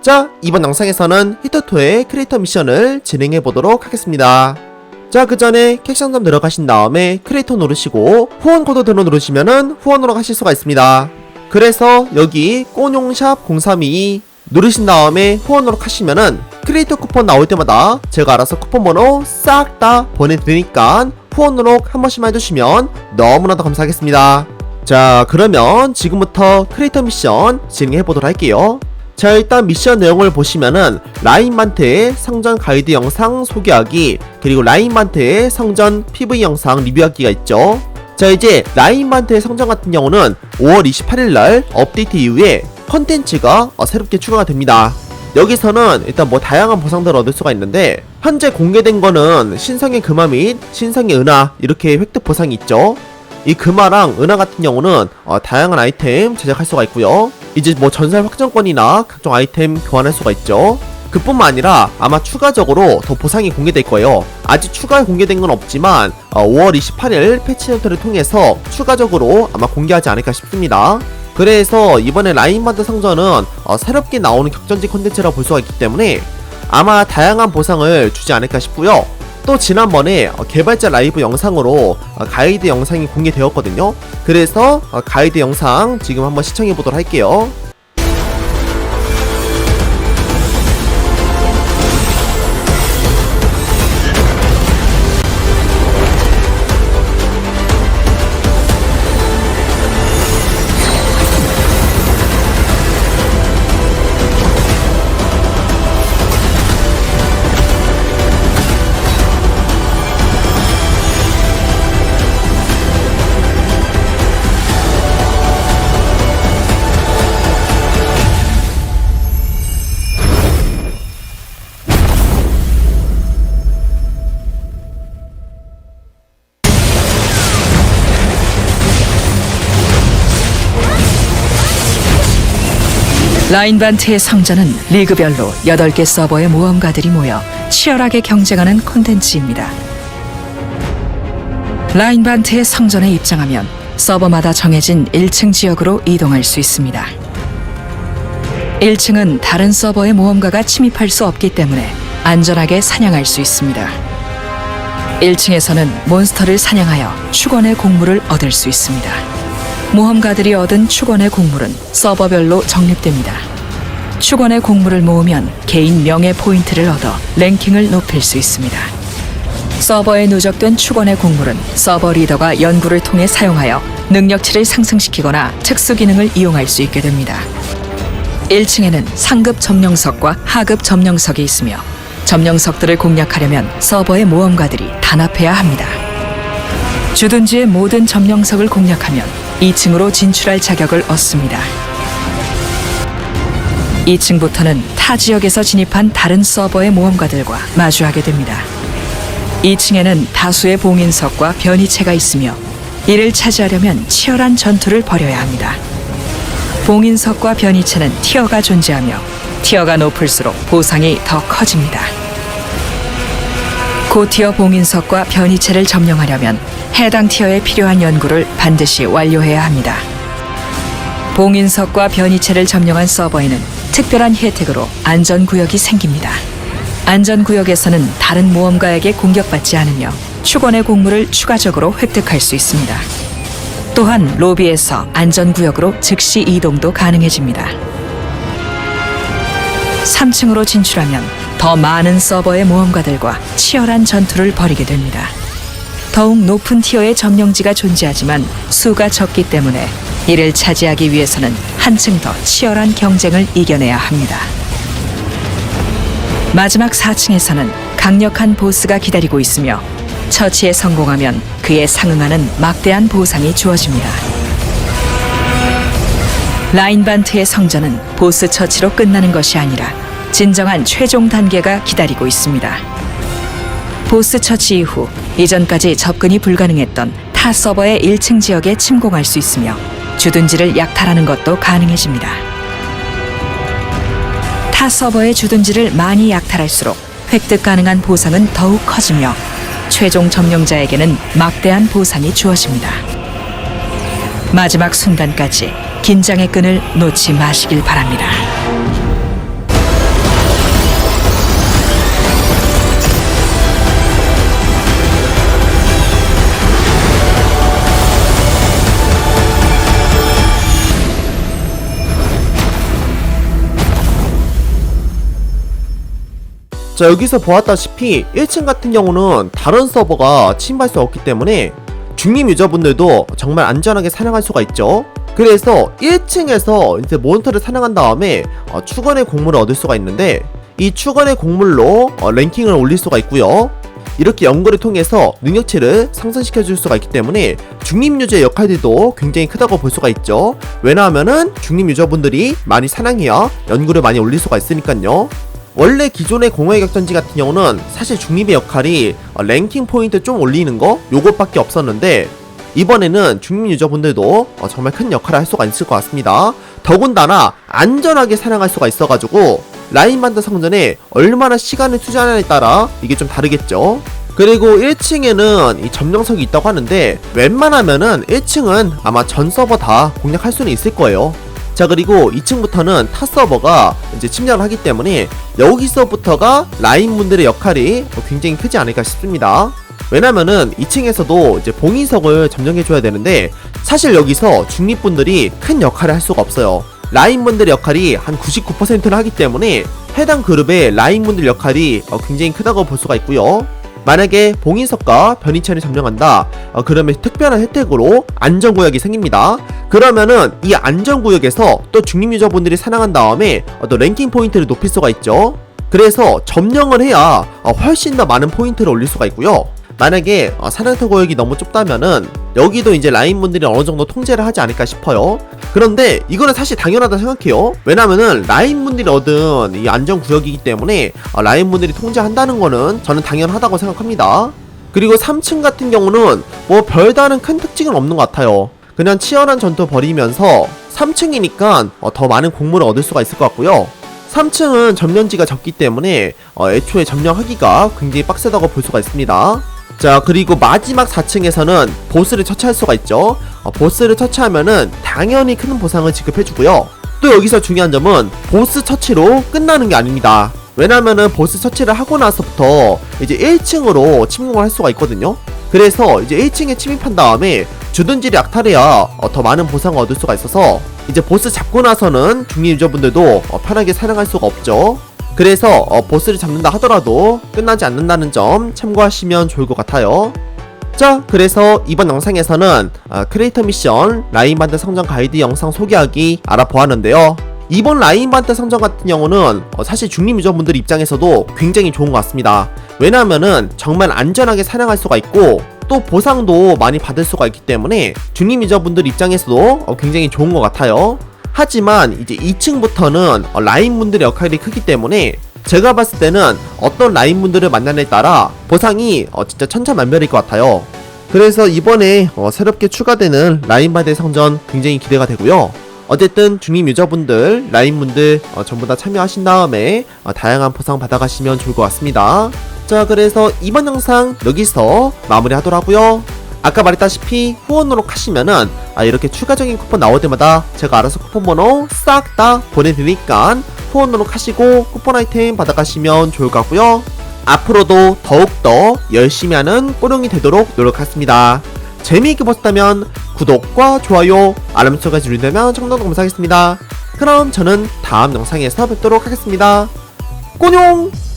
자, 이번 영상에서는 히터2의 크리에이터 미션을 진행해 보도록 하겠습니다. 자, 그 전에 캡션점 들어가신 다음에 크리에이터 누르시고 후원 코드 들어 누르시면은 후원으로 하실 수가 있습니다. 그래서 여기 꼬뇽샵 0322 누르신 다음에 후원으로 하시면은 크리에이터 쿠폰 나올 때마다 제가 알아서 쿠폰 번호 싹 다 보내드리니까 후원으로 한 번씩만 해주시면 너무나도 감사하겠습니다. 자, 그러면 지금부터 크리에이터 미션 진행해 보도록 할게요. 자 일단 미션 내용을 보시면은 라인만트의 성전 가이드 영상 소개하기 그리고 라인만트의 성전 PV 영상 리뷰하기가 있죠. 자 이제 라인만트의 성전 같은 경우는 5월 28일날 업데이트 이후에 컨텐츠가 어, 새롭게 추가가 됩니다. 여기서는 일단 뭐 다양한 보상들을 얻을 수가 있는데 현재 공개된 거는 신성의 금화 및 신성의 은하 이렇게 획득 보상이 있죠 이 금화랑 은하 같은 경우는 어, 다양한 아이템 제작할 수가 있고요. 이제 뭐 전설 확정권이나 각종 아이템 교환할 수가 있죠. 그뿐만 아니라 아마 추가적으로 더 보상이 공개될 거예요. 아직 추가 공개된 건 없지만 어, 5월 28일 패치노트를 통해서 추가적으로 아마 공개하지 않을까 싶습니다. 그래서 이번에 라인바드 성전은 어, 새롭게 나오는 격전지 콘텐츠라 볼 수가 있기 때문에 아마 다양한 보상을 주지 않을까 싶고요. 또 지난번에 어, 개발자 라이브 영상으로 어, 가이드 영상이 공개되었거든요. 그래서 어, 가이드 영상 지금 한번 시청해 보도록 할게요. 라인반트의 성전은 리그별로 8개 서버의 모험가들이 모여 치열하게 경쟁하는 콘텐츠입니다. 라인반트의 성전에 입장하면 서버마다 정해진 1층 지역으로 이동할 수 있습니다. 1층은 다른 서버의 모험가가 침입할 수 없기 때문에 안전하게 사냥할 수 있습니다. 1층에서는 몬스터를 사냥하여 축원의 곡물을 얻을 수 있습니다. 모험가들이 얻은 축원의 곡물은 서버별로 적립됩니다. 축원의 곡물을 모으면 개인 명예 포인트를 얻어 랭킹을 높일 수 있습니다. 서버에 누적된 축원의 곡물은 서버 리더가 연구를 통해 사용하여 능력치를 상승시키거나 특수 기능을 이용할 수 있게 됩니다. 1층에는 상급 점령석과 하급 점령석이 있으며 점령석들을 공략하려면 서버의 모험가들이 단합해야 합니다. 주둔지의 모든 점령석을 공략하면 2층으로 진출할 자격을 얻습니다. 2층부터는 타 지역에서 진입한 다른 서버의 모험가들과 마주하게 됩니다. 2층에는 다수의 봉인석과 변이체가 있으며 이를 차지하려면 치열한 전투를 벌여야 합니다. 봉인석과 변이체는 티어가 존재하며 티어가 높을수록 보상이 더 커집니다. 고티어 봉인석과 변이체를 점령하려면 해당 티어에 필요한 연구를 반드시 완료해야 합니다. 봉인석과 변이체를 점령한 서버에는 특별한 혜택으로 안전구역이 생깁니다. 안전구역에서는 다른 모험가에게 공격받지 않으며 축원의 곡물을 추가적으로 획득할 수 있습니다. 또한 로비에서 안전구역으로 즉시 이동도 가능해집니다. 3층으로 진출하면 더 많은 서버의 모험가들과 치열한 전투를 벌이게 됩니다. 더욱 높은 티어의 점령지가 존재하지만 수가 적기 때문에 이를 차지하기 위해서는 한층 더 치열한 경쟁을 이겨내야 합니다. 마지막 4층에서는 강력한 보스가 기다리고 있으며 처치에 성공하면 그에 상응하는 막대한 보상이 주어집니다. 라인반트의 성전은 보스 처치로 끝나는 것이 아니라 진정한 최종 단계가 기다리고 있습니다. 보스 처치 이후 이전까지 접근이 불가능했던 타 서버의 1층 지역에 침공할 수 있으며 주둔지를 약탈하는 것도 가능해집니다. 타 서버의 주둔지를 많이 약탈할수록 획득 가능한 보상은 더욱 커지며 최종 점령자에게는 막대한 보상이 주어집니다. 마지막 순간까지 긴장의 끈을 놓지 마시길 바랍니다. 자 여기서 보았다시피 1층 같은 경우는 다른 서버가 침입할 수 없기 때문에 중립 유저분들도 정말 안전하게 사냥할 수가 있죠. 그래서 1층에서 이제 모니터를 사냥한 다음에 어, 추건의 곡물을 얻을 수가 있는데 이 추건의 곡물로 어, 랭킹을 올릴 수가 있고요. 이렇게 연구를 통해서 능력치를 상승시켜 줄 수가 있기 때문에 중립 유저의 역할들도 굉장히 크다고 볼 수가 있죠. 왜냐하면은 중립 유저분들이 많이 사냥해야 연구를 많이 올릴 수가 있으니까요. 원래 기존의 공허의 격전지 같은 경우는 사실 중립의 역할이 어, 랭킹 포인트 좀 올리는 거 요것밖에 없었는데 이번에는 중립 유저분들도 어, 정말 큰 역할을 할 수가 있을 것 같습니다. 더군다나 안전하게 사냥할 수가 있어가지고 라인반드 성전에 얼마나 시간을 투자하느냐에 따라 이게 좀 다르겠죠. 그리고 1층에는 이 점령석이 있다고 하는데 웬만하면은 1층은 아마 전 서버 다 공략할 수는 있을 거예요. 자 그리고 2층부터는 타 서버가 이제 침략을 하기 때문에 여기서부터가 라인 분들의 역할이 굉장히 크지 않을까 싶습니다. 왜냐면은 2층에서도 이제 봉인석을 점령해줘야 되는데 사실 여기서 중립분들이 큰 역할을 할 수가 없어요. 라인분들의 역할이 한 99%를 하기 때문에 해당 그룹의 라인분들 역할이 어, 굉장히 크다고 볼 수가 있고요. 만약에 봉인석과 변이체를 점령한다. 어, 그러면 특별한 혜택으로 안전구역이 생깁니다. 그러면은 이 안전구역에서 또 중립 유저분들이 사냥한 다음에 어, 또 랭킹 포인트를 높일 수가 있죠. 그래서 점령을 해야 어, 훨씬 더 많은 포인트를 올릴 수가 있고요. 만약에 어, 사냥터 구역이 너무 좁다면은 여기도 이제 라인분들이 어느 정도 통제를 하지 않을까 싶어요. 그런데 이거는 사실 당연하다 생각해요. 왜냐면은 라인분들이 얻은 이 안전구역이기 때문에 어, 라인분들이 통제한다는 거는 저는 당연하다고 생각합니다. 그리고 3층 같은 경우는 뭐 별다른 큰 특징은 없는 것 같아요. 그냥 치열한 전투 벌이면서 3층이니까 어, 더 많은 곡물을 얻을 수가 있을 것 같고요. 3층은 점령지가 적기 때문에 어, 애초에 점령하기가 굉장히 빡세다고 볼 수가 있습니다. 자 그리고 마지막 4층에서는 보스를 처치할 수가 있죠. 어, 보스를 처치하면은 당연히 큰 보상을 지급해주고요. 또 여기서 중요한 점은 보스 처치로 끝나는 게 아닙니다. 왜냐면은 보스 처치를 하고 나서부터 이제 1층으로 침공을 할 수가 있거든요. 그래서 이제 1층에 침입한 다음에 주둔지를 약탈해야 어, 더 많은 보상을 얻을 수가 있어서 이제 보스 잡고 나서는 중립 유저분들도 어, 편하게 사냥할 수가 없죠 그래서 어, 보스를 잡는다 하더라도 끝나지 않는다는 점 참고하시면 좋을 것 같아요. 자, 그래서 이번 영상에서는 어, 크리에이터 미션 라인반드 성장 가이드 영상 소개하기 알아보았는데요. 이번 라인반드 성장 같은 경우는 어, 사실 중립 유저분들 입장에서도 굉장히 좋은 것 같습니다. 왜냐하면은 정말 안전하게 사냥할 수가 있고 또 보상도 많이 받을 수가 있기 때문에 중립 유저분들 입장에서도 어, 굉장히 좋은 것 같아요. 하지만 이제 2층부터는 어, 라인분들의 역할이 크기 때문에 제가 봤을 때는 어떤 라인분들을 만나냐에 따라 보상이 어, 진짜 천차만별일 것 같아요. 그래서 이번에 어, 새롭게 추가되는 라인바드의 성전 굉장히 기대가 되고요. 어쨌든 중립 유저분들, 라인분들 어, 전부 다 참여하신 다음에 어, 다양한 보상 받아가시면 좋을 것 같습니다. 자, 그래서 이번 영상 여기서 마무리하도록 하고요. 아까 말했다시피 후원으로 하시면은 아, 이렇게 추가적인 쿠폰 나올 때마다 제가 알아서 쿠폰 번호 싹 다 보내드리니까 후원으로 하시고 쿠폰 아이템 받아가시면 좋을 것 같고요. 앞으로도 더욱더 열심히 하는 꼬룡이 되도록 노력하겠습니다. 재미있게 보셨다면 구독과 좋아요, 알람 설정까지 누르면 정말 감사하겠습니다. 그럼 저는 다음 영상에서 뵙도록 하겠습니다. 꼬룡!